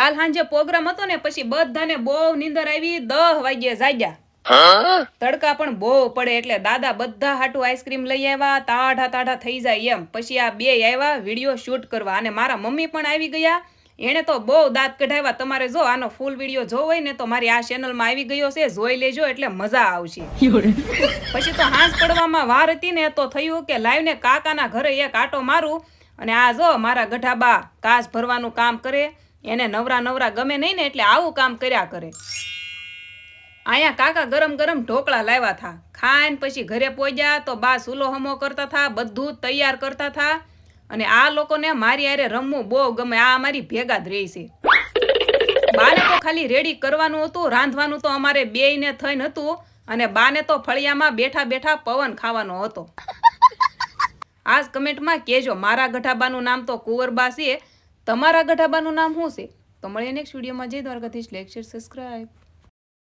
કાલ સાંજે પ્રોગ્રામ હતો ને પછી બધાને બહુ નીંદર આવી દહ વાગ્યે જાગ્યા. તડકા પણ બહુ પડે એટલે દાદા બધા હાટું આઈસ્ક્રીમ લઈ આવ્યા તાઢા તાઢા થઈ જાય એમ. પછી આ બે આવ્યા વીડિયો શૂટ કરવા. અને મારા મમ્મી પણ આવી ગયા. એણે તો બહુ દાંત કઢાવ્યા. તમારે જો આનો ફૂલ વીડિયો જોવો હોય ને તો મારી આ ચેનલમાં આવી ગયો છે. જોઈ લેજો એટલે મજા આવશે. પછી તો હાંસ પડવામાં વાર હતી ને તો થયું કે લાઈવ ને કાકાના ઘરે એક આટો મારું. અને આ જો મારા ગઢાબા કાચ ભરવાનું કામ કરે. એને નવરા નવરા ગમે નહીં ને એટલે આવું કામ કર્યા કરે. અહીંયા કાકા ગરમ ગરમ ઢોકળા લાવ્યા હતા ખાઈને પછી ઘરે પહોંચ્યા તો બા સુલો હમો કરતા હતા બધું તૈયાર કરતા હતા અને આ લોકોને મારી હારે રમવું બહુ ગમે, આ અમારી ભેગા જ રહી છે. બાને તો ખાલી રેડી કરવાનું હતું, રાંધવાનું તો અમારે બેયને થઈને હતું અને બાને તો ફળિયામાં બેઠા બેઠા પવન ખાવાનો હતો. આજ કમેન્ટમાં કહેજો, મારા ગઢાબાનું નામ તો કુંવરબા છે. તમારા ગઢાબાનું નામ શું છે? તો મળીએ નેક્સ્ટ વિડીયોમાં જય દ્વારકાધીશ. Lecture subscribe